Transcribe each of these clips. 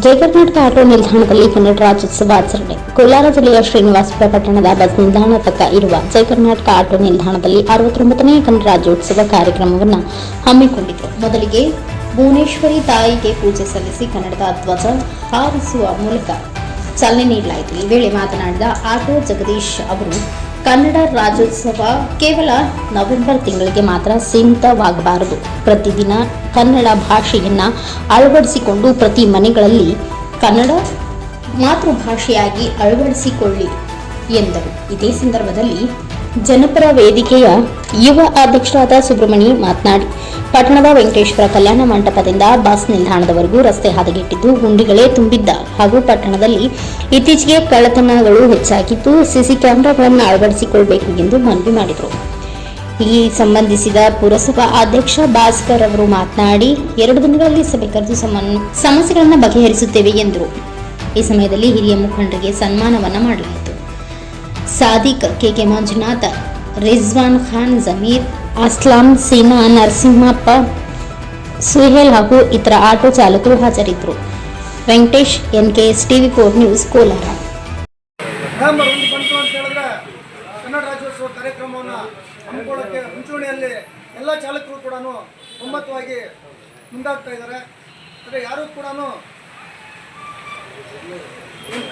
ಜಯ Karnataka auto ನಿಲ್ದಾಣದಲ್ಲಿ ಕನ್ನಡ ರಾಜ್ಯೋತ್ಸವ ಆಚರಣೆ. ಕೋಲಾರ ಜಿಲ್ಲೆಯ ಶ್ರೀನಿವಾಸಪುರ ಪಟ್ಟಣದ ಬಸ್ ನಿಲ್ದಾಣ ತಕ್ಕ ಇರುವ ಜಯ ಕರ್ನಾಟಕ ಆಟೋ ನಿಲ್ದಾಣದಲ್ಲಿ ಅರವತ್ತೊಂಬತ್ತನೇ ಕನ್ನಡ ರಾಜ್ಯೋತ್ಸವ ಕಾರ್ಯಕ್ರಮವನ್ನು ಹಮ್ಮಿಕೊಂಡಿತು ಮೊದಲಿಗೆ ಭುವನೇಶ್ವರಿ ತಾಯಿಗೆ ಪೂಜೆ ಸಲ್ಲಿಸಿ ಕನ್ನಡದ ಧ್ವಜ ಹಾರಿಸುವ ಮೂಲಕ ಚಾಲನೆ ನೀಡಲಾಯಿತು. ಈ ವೇಳೆ ಮಾತನಾಡಿದ ಆಟೋ ಜಗದೀಶ್ ಅವರು ಕನ್ನಡ ರಾಜ್ಯೋತ್ಸವ ಕೇವಲ ನವೆಂಬರ್ ತಿಂಗಳಿಗೆ ಮಾತ್ರ ಸೀಮಿತವಾಗಬಾರದು. ಪ್ರತಿದಿನ ಕನ್ನಡ ಭಾಷೆಯನ್ನ ಅಳವಡಿಸಿಕೊಂಡು ಪ್ರತಿ ಮನೆಗಳಲ್ಲಿ ಕನ್ನಡ ಮಾತೃಭಾಷೆಯಾಗಿ ಅಳವಡಿಸಿಕೊಳ್ಳಿ ಎಂದರು. ಇದೇ ಸಂದರ್ಭದಲ್ಲಿ ಜನಪರ ವೇದಿಕೆಯ ಯುವ ಅಧ್ಯಕ್ಷರಾದ ಸುಬ್ರಹ್ಮಣಿ ಮಾತನಾಡಿ, ಪಟ್ಟಣದ ವೆಂಕಟೇಶ್ವರ ಕಲ್ಯಾಣ ಮಂಟಪದಿಂದ ಬಸ್ ನಿಲ್ದಾಣದವರೆಗೂ ರಸ್ತೆ ಹದಗೆಟ್ಟಿದ್ದು ಗುಂಡಿಗಳೇ ತುಂಬಿದ್ದ ಹಾಗೂ ಪಟ್ಟಣದಲ್ಲಿ ಇತ್ತೀಚೆಗೆ ಕಳ್ಳತನಗಳು ಹೆಚ್ಚಾಗಿದ್ದು ಸಿಸಿ ಕ್ಯಾಮೆರಾಗಳನ್ನು ಅಳವಡಿಸಿಕೊಳ್ಳಬೇಕು ಎಂದು ಮನವಿ ಮಾಡಿದರು. ಈ ಸಂಬಂಧಿಸಿದ ಪುರಸಭಾ ಅಧ್ಯಕ್ಷ ಭಾಸ್ಕರ್ ಅವರು ಮಾತನಾಡಿ, ಎರಡು ದಿನಗಳಲ್ಲಿ ಸಭೆ ಕರೆದು ಸಮಸ್ಯೆಗಳನ್ನು ಬಗೆಹರಿಸುತ್ತೇವೆ ಎಂದರು. ಈ ಸಮಯದಲ್ಲಿ ಹಿರಿಯ ಮುಖಂಡರಿಗೆ ಸನ್ಮಾನವನ್ನು ಮಾಡಲಾಯಿತು. ಸಾದಿಕ್ ಕೆಕೆ ಮಂಜುನಾಥ್, ರಿಜ್ವಾನ್ ಖಾನ್, ಜಮೀರ್, ಅಸ್ಲಾಂ ಸೀನಾ ನರಸಿಂಹಪ್ಪ, ಸುಹೇಲ್ ಹಾಗೂ ಇತರ ಆಟೋ ಚಾಲಕರು ಹಾಜರಿದ್ದರು. Venkatesh NKS TV four news, Kolar. Kannada Rajyotsava ಕಾರ್ಯಕ್ರಮವನ್ನು ಹಮ್ಮಿಕೊಳ್ಳೋಕ್ಕೆ ಮುಂಚೂಣಿಯಲ್ಲಿ ಎಲ್ಲ ಚಾಲಕರು ಕೂಡ ಒಮ್ಮತವಾಗಿ ಮುಂದಾಗ್ತಾ ಇದ್ದಾರೆ. ಆದರೆ ಯಾರು ಕೂಡ ಒಂದು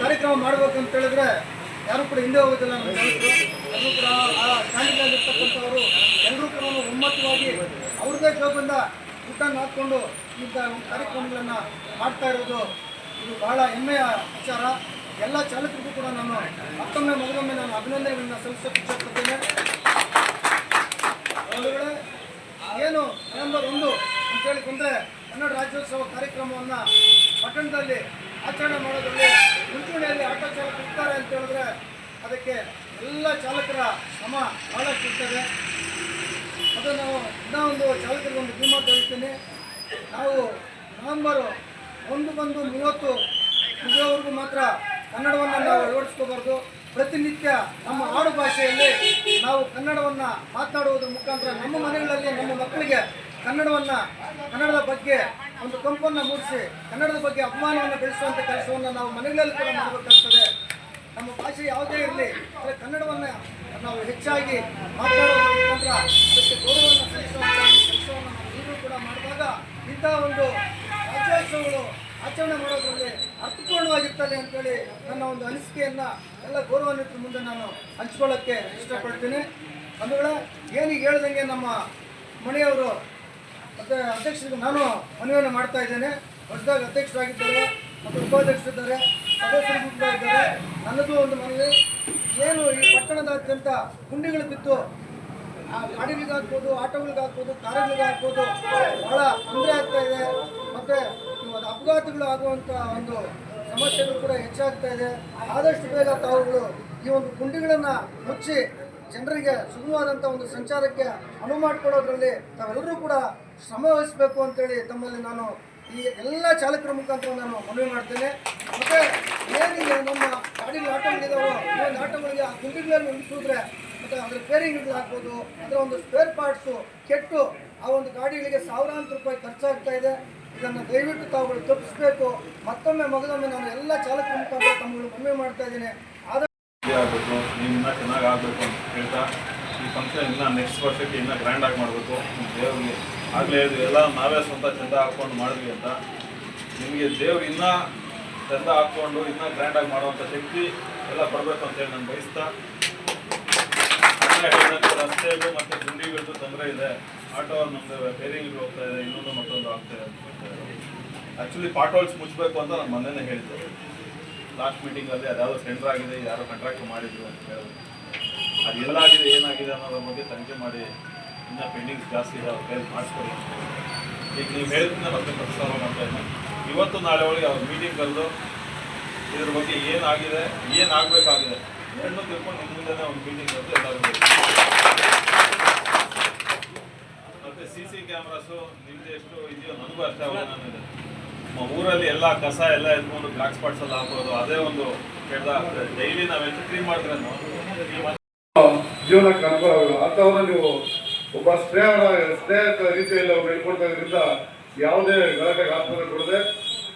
ಕಾರ್ಯಕ್ರಮ ಮಾಡಬೇಕಂತ ಹೇಳಿದ್ರೆ ಯಾರೂ ಕೂಡ ಹಿಂದೆ ಹೋಗೋದಿಲ್ಲ ನಮ್ಮ ಎಲ್ಲರೂ ಕೂಡ ಆ ಸ್ಟ್ಯಾಂಡಿನಲ್ಲಿರ್ತಕ್ಕಂಥವರು ಎಲ್ಲರೂ ಕೂಡ ಒಮ್ಮತವಾಗಿ ಅವ್ರದ್ದೇ ಜೋಬಿಂದ ಊಟನ ಹಾಕ್ಕೊಂಡು ಇಂಥ ಕಾರ್ಯಕ್ರಮಗಳನ್ನು ಮಾಡ್ತಾ ಇರೋದು ಇದು ಬಹಳ ಹೆಮ್ಮೆಯ ವಿಚಾರ. ಎಲ್ಲ ಚಾಲಕರಿಗೂ ಕೂಡ ನಾನು ಮತ್ತೊಮ್ಮೆ ಮೊದಲೊಮ್ಮೆ ನಾನು ಅಭಿನಂದನೆಗಳನ್ನ ಸಲ್ಲಿಸೋಕೆ ಏನು ನವೆಂಬರ್ ಒಂದು ಅಂತ ಹೇಳಿಕೊಂಡ್ರೆ ಕನ್ನಡ ರಾಜ್ಯೋತ್ಸವ ಕಾರ್ಯಕ್ರಮವನ್ನು ಪಟ್ಟಣದಲ್ಲಿ ಆಚರಣೆ ಮಾಡೋದ್ರಲ್ಲಿ ಮುಂಚೂಣಿಯಲ್ಲಿ ಆಟೋ ಚಾಲಕ ಇರ್ತಾರೆ ಅಂತ ಹೇಳಿದ್ರೆ ಅದಕ್ಕೆ ಎಲ್ಲ ಚಾಲಕರ ಶ್ರಮ ಭಾಳಷ್ಟು ಇರ್ತದೆ. ಅದು ನಾವು ಇನ್ನೂ ಒಂದು ಚಾಲಕರಿಗೆ ಒಂದು ಧೀಮಾ ತೋರಿಸ್ತೀನಿ. ನಾವು ನವೆಂಬರು ಒಂದು ಬಂದು ಮೂವತ್ತು ಮುಗಿಯೋವರೆಗೂ ಮಾತ್ರ ಕನ್ನಡವನ್ನು ನಾವು ಅಳವಡಿಸ್ಕೋಬಾರ್ದು. ಪ್ರತಿನಿತ್ಯ ನಮ್ಮ ಆಡು ಭಾಷೆಯಲ್ಲಿ ನಾವು ಕನ್ನಡವನ್ನು ಮಾತನಾಡುವುದರ ಮುಖಾಂತರ ನಮ್ಮ ಮನೆಗಳಲ್ಲಿ ನಮ್ಮ ಮಕ್ಕಳಿಗೆ ಕನ್ನಡವನ್ನು, ಕನ್ನಡದ ಬಗ್ಗೆ ಒಂದು ಕಂಪನ್ನು ಮೂಡಿಸಿ ಕನ್ನಡದ ಬಗ್ಗೆ ಅಪಮಾನವನ್ನು ಬೆಳೆಸುವಂಥ ಕೆಲಸವನ್ನು ನಾವು ಮನೆಗಳಲ್ಲಿ ಕೂಡ ಮಾಡಬೇಕಾಗ್ತದೆ. ನಮ್ಮ ಭಾಷೆ ಯಾವುದೇ ಇರಲಿ, ಆದರೆ ಕನ್ನಡವನ್ನು ನಾವು ಹೆಚ್ಚಾಗಿ ಮುಖಾಂತರ ಅದಕ್ಕೆ ಗೌರವವನ್ನು ಸಲ್ಲಿಸುವಂಥ ಒಂದು ಕೆಲಸವನ್ನು ನಾವು ಕೂಡ ಮಾಡಿದಾಗ ಇಂಥ ಒಂದು ರಾಜ್ಯೋತ್ಸವಗಳು ಆಚರಣೆ ಮಾಡೋದ್ರಲ್ಲಿ ಅರ್ಥಪೂರ್ಣವಾಗಿರ್ತದೆ ಅಂತೇಳಿ ನನ್ನ ಒಂದು ಅನಿಸಿಕೆಯನ್ನು ಎಲ್ಲ ಗೌರವಾನ್ವಿತರ ಮುಂದೆ ನಾನು ಹಂಚ್ಕೊಳ್ಳೋಕ್ಕೆ ಇಷ್ಟಪಡ್ತೀನಿ. ಬಂಧುಗಳೇ ಏನೀಗ ಹೇಳ್ದಂಗೆ ನಮ್ಮ ಮನೆಯವರು ಅಧ್ಯಕ್ಷರಿಗೆ ನಾನು ಮನವಿಯನ್ನು ಮಾಡ್ತಾ ಇದ್ದೇನೆ. ಹೊಸದಾಗಿ ಅಧ್ಯಕ್ಷರಾಗಿದ್ದಾರೆ, ಮತ್ತು ಉಪಾಧ್ಯಕ್ಷರಿದ್ದಾರೆ, ಸದಸ್ಯರು ಕೂಡ ಇದ್ದಾರೆ. ನನ್ನದು ಒಂದು ಮನವಿ, ಏನು ಈ ಪಟ್ಟಣದಾದ್ಯಂತ ಗುಂಡಿಗಳು ಬಿದ್ದು ಆ ಗಾಡಿಗಳಿಗಾಗ್ಬೋದು ಆಟೋಗಳಿಗಾಗ್ಬೋದು, ಕಾರುಗಳಿಗಾಗ್ಬೋದು, ಬಹಳ ತೊಂದರೆ ಆಗ್ತಾ ಇದೆ. ಮತ್ತು ಇವತ್ತು ಅಪಘಾತಗಳು ಆಗುವಂಥ ಒಂದು ಸಮಸ್ಯೆಗಳು ಕೂಡ ಹೆಚ್ಚಾಗ್ತಾ ಇದೆ. ಆದಷ್ಟು ಬೇಗ ತಾವುಗಳು ಈ ಒಂದು ಗುಂಡಿಗಳನ್ನು ಮುಚ್ಚಿ ಜನರಿಗೆ ಸುಗಮವಾದಂಥ ಒಂದು ಸಂಚಾರಕ್ಕೆ ಅನುವು ಮಾಡಿಕೊಡೋದ್ರಲ್ಲಿ ತಾವೆಲ್ಲರೂ ಕೂಡ ಶ್ರಮ ವಹಿಸಬೇಕು ಅಂತೇಳಿ ತಮ್ಮಲ್ಲಿ ನಾನು ಈ ಎಲ್ಲ ಚಾಲಕರ ಮುಖಾಂತರ ನಾನು ಮನವಿ ಮಾಡ್ತೇನೆ. ಮತ್ತು ಏನಿದೆ ನಮ್ಮ ಗಾಡಿ ಆಟೋಗಳಿದಾವೋ ಒಂದು ಆಟೋಗಳಿಗೆ ಆ ಗುಂಡಿಗಳನ್ನು ನಿಲ್ಲಿಸಿದ್ರೆ ಮತ್ತು ಅದರ ಬೇರಿಂಗ್ಗಳು ಹಾಕ್ಬೋದು ಅದರ ಒಂದು ಸ್ಪೇರ್ ಪಾರ್ಟ್ಸು ಕೆಟ್ಟು ಆ ಒಂದು ಗಾಡಿಗಳಿಗೆ ಸಾವಿರಾಂತರ ರೂಪಾಯಿ ಖರ್ಚಾಗ್ತಾ ಇದೆ. ಇದನ್ನು ದಯವಿಟ್ಟು ತಾವುಗಳು ತಪ್ಪಿಸಬೇಕು. ಮತ್ತೊಮ್ಮೆ ಮಗದೊಮ್ಮೆ ನಾನು ಎಲ್ಲ ಚಾಲಕರ ಮುಖಾಂತರ ತಮ್ಮಗಳು ಮನವಿ ಮಾಡ್ತಾ ಇದ್ದೀನಿ. ನೀವು ಚೆನ್ನಾಗಿ ಆಗಬೇಕು ಅಂತ ಹೇಳ್ತಾ ಈ ಫಂಕ್ಷನ್ ಇನ್ನೂ ನೆಕ್ಸ್ಟ್ ವರ್ಷಕ್ಕೆ ಇನ್ನೂ ಗ್ರ್ಯಾಂಡಾಗಿ ಮಾಡಬೇಕು. ದೇವ್ರಿಗೆ. ಆಗಲೇ ಇದು ಎಲ್ಲ ನಾವೇ ಸ್ವಂತ ಚಂದ ಹಾಕ್ಕೊಂಡು ಮಾಡಿದ್ವಿ ಅಂತ. ನಿಮಗೆ ದೇವ್ರು ಇನ್ನೂ ಚಂದ ಇನ್ನೂ ಗ್ರ್ಯಾಂಡಾಗಿ ಮಾಡುವಂಥ ಶಕ್ತಿ ಎಲ್ಲ ಕೊಡಬೇಕು ಅಂತೇಳಿ ನಾನು ಬಯಸ್ತಾ. ಆಗಲೇ ಮತ್ತೆ ಗುಂಡಿಗಳದ್ದು ತೊಂದರೆ ಇದೆ. ಆಟೋ ನಮ್ಮದು ಬೇರಿಂಗ್ ಹೋಗ್ತಾ ಇದೆ, ಇನ್ನೊಂದು ಮತ್ತೊಂದು ಆಗ್ತಾ ಇದೆ ಆ್ಯಕ್ಚುಲಿ ಪಾಟೋಲ್ಸ್ ಮುಚ್ಚಬೇಕು ಅಂತ ನಾನು ಮೊನ್ನೆನೇ ಹೇಳಿದ್ದೆ. ಲಾಸ್ಟ್ ಮೀಟಿಂಗಲ್ಲಿ ಅದ್ಯಾವುದೋ ಸೆಂಟ್ರ್ ಆಗಿದೆ, ಯಾರೋ ಕಾಂಟ್ರಾಕ್ಟ್ ಮಾಡಿದ್ರು ಅಂತ ಹೇಳಿದ್ರು ಅದು ಆಗಿದೆ ಏನಾಗಿದೆ ಅನ್ನೋದ್ರ ಬಗ್ಗೆ ತನಿಖೆ ಮಾಡಿ ಇನ್ನೂ ಪೆಂಡಿಂಗ್ಸ್ ಜಾಸ್ತಿ ಇದೆ, ಅವ್ರ ಕೈಲಿ ಮಾಡಿಸ್ಕೊಡಿ ಈಗ ನೀವು ಹೇಳಿದ್ರಿಂದ ಮತ್ತೆ ಪ್ರಸ್ತಾವ ಮಾಡ್ತಾ ಇದ್ದೀನಿ. ಇವತ್ತು ನಾಳೆ ಒಳಗೆ ಅವ್ರ ಮೀಟಿಂಗ್ ಕರೆದು ಇದ್ರ ಬಗ್ಗೆ ಏನಾಗಿದೆ, ಏನಾಗಬೇಕಾಗಿದೆ ಎರಡನ್ನೂ ತಿಳ್ಕೊಂಡು ಮುಂದೆನೇ ಒಂದು ಮೀಟಿಂಗ್ ಕರೆದು ಎಲ್ಲರೂ ಮತ್ತೆ ಸಿ ಸಿ ಕ್ಯಾಮ್ರಾಸು ನಿಮ್ದು ಎಷ್ಟು ಇದೆಯೋ ನನಗೂ ಅರ್ಥ ಆಗಲ್ಲ ನಮ್ಮ ಊರಲ್ಲಿ ಎಲ್ಲ ಕಸ ಎಲ್ಲ ಎತ್ಕೊಂಡು ಬ್ಲಾಕ್ ಸ್ಪಾಟ್ಸ್ ಎಲ್ಲ ಹಾಕೋದು, ಅದೇ ಒಂದು ಕೆಟ್ಟ ಡೈಲಿ ನಾವು ಎಷ್ಟು ಕ್ಲೀನ್ ಮಾಡಿದ್ರೆ ಜೀವನಕ್ಕೆ ಅನುಕೂಲ ಆಗಲ್ಲ ನೀವು ಒಬ್ಬ ಸ್ನೇಹರ ಸ್ನೇಹಿತ ರೀತಿಯಲ್ಲಿ ಅವ್ರು ಹೇಳ್ಕೊಡ್ತಾ ಇದ್ರಿಂದ ಯಾವುದೇ ಗಲಾಟೆಗೆ ಆಸ್ಪತ್ರೆ ಕೊಡದೆ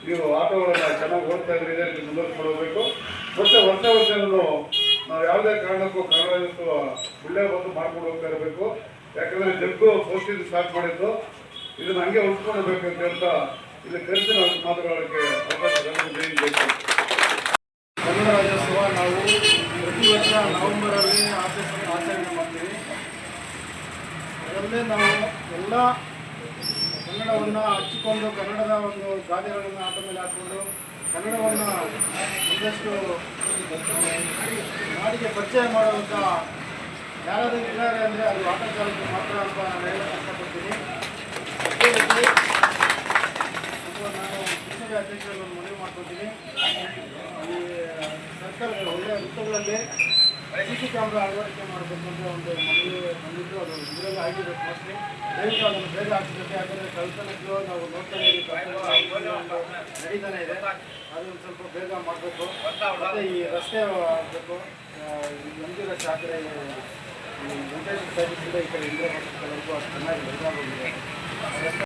ನೀವು ಆಟೋಗಳನ್ನು ಚೆನ್ನಾಗಿ ಓಡ್ತಾ ಇದ್ರೆ ಇದೇ ರೀತಿ ಮುಂದುವರಿಸ್ಕೊಳ್ಬೇಕು ಮತ್ತೆ ವರ್ಷ ವರ್ಷ ನಾವು ಯಾವುದೇ ಕಾರಣಕ್ಕೂ ರಾಜ್ಯೋತ್ಸವ ಒಳ್ಳೆ ಬಂದು ಮಾಡ್ಕೊಂಡು ಹೋಗ್ತಾ ಇರಬೇಕು. ಯಾಕಂದ್ರೆ ಜಗ್ಗು ಪೋಸ್ಟಿಂಗ್ ಸ್ಟಾರ್ಟ್ ಮಾಡಿದ್ದು ಇದನ್ನ ಹಂಗೆ ಅಂತ ಹೇಳ್ತಾ ಇಲ್ಲಿ ಕರೆಸಿ ನಾವು ಮಾತುಗಳಕ್ಕೆ ಅವಕಾಶ ಕನ್ನಡ ರಾಜ್ಯೋತ್ಸವ ನಾವು ಪ್ರತಿ ವರ್ಷ ನವೆಂಬರಲ್ಲಿ ಆಚರಿಸಿ ಆಚರಣೆ ಮಾಡ್ತೀವಿ. ಅದರಲ್ಲೇ ನಾವು ಎಲ್ಲ ಕನ್ನಡವನ್ನು ಹಚ್ಚಿಕೊಂಡು ಕನ್ನಡದ ಒಂದು ಗಾದೆಗಳನ್ನು ಆಟ ಮೇಲೆ ಹಾಕ್ಕೊಂಡು ಕನ್ನಡವನ್ನು ಒಂದಷ್ಟು ನಾಡಿಗೆ ಪರಿಚಯ ಮಾಡುವಂಥ ಯಾರಾದರೂ ಇದ್ದಾರೆ ಅಂದರೆ ಅದು ಆಟ ಚಾಲಕರು ಮಾತ್ರ ಅಂತ ನಾನು ಹೇಳಲು ಇಷ್ಟಪಡ್ತೀನಿ. ಅದೇ ರೀತಿ ನಾನು ಪುಸ್ತಕ ಅಧ್ಯಕ್ಷರನ್ನು ಮನವಿ ಮಾಡ್ಕೊತೀನಿ. ಒಳ್ಳೆಯ ವೃತ್ತಗಳಲ್ಲಿ ಸಿ ಸಿ ಕ್ಯಾಮ್ರಾ ಅಳವಡಿಕೆ ಮಾಡಬೇಕು ಅಂತ ಒಂದು ಮನವಿ ಬಂದಿದ್ದು, ಅದು ಇದರಲ್ಲಿ ಆಗಿರಬೇಕು ಮೋಸ್ಟ್ಲಿ ದಯವಿಟ್ಟು ಅದನ್ನು ಬೇಗ ಆಗಿರುತ್ತೆ ಯಾಕಂದರೆ ಕಳ್ತನಗಳು ನಾವು ನೋಡ್ತಾ ಇದ್ದೀವಿ ನಡೀತಾನೆ ಇದೆ. ಅದನ್ನು ಸ್ವಲ್ಪ ಬೇಗ ಮಾಡಬೇಕು. ಮತ್ತು ಈ ರಸ್ತೆ ಆಗಬೇಕು. ಎಂ ಶಾಖರೆ ವೆಂಕಟೇಶ್ವರ ಈ ಕಡೆ ಇಂದಿರಾ ಹೋಸ್ಪಿಟಲ್ವರೆಗೂ ಅದು ಚೆನ್ನಾಗಿ ಇದಾಗೋಗಿದೆ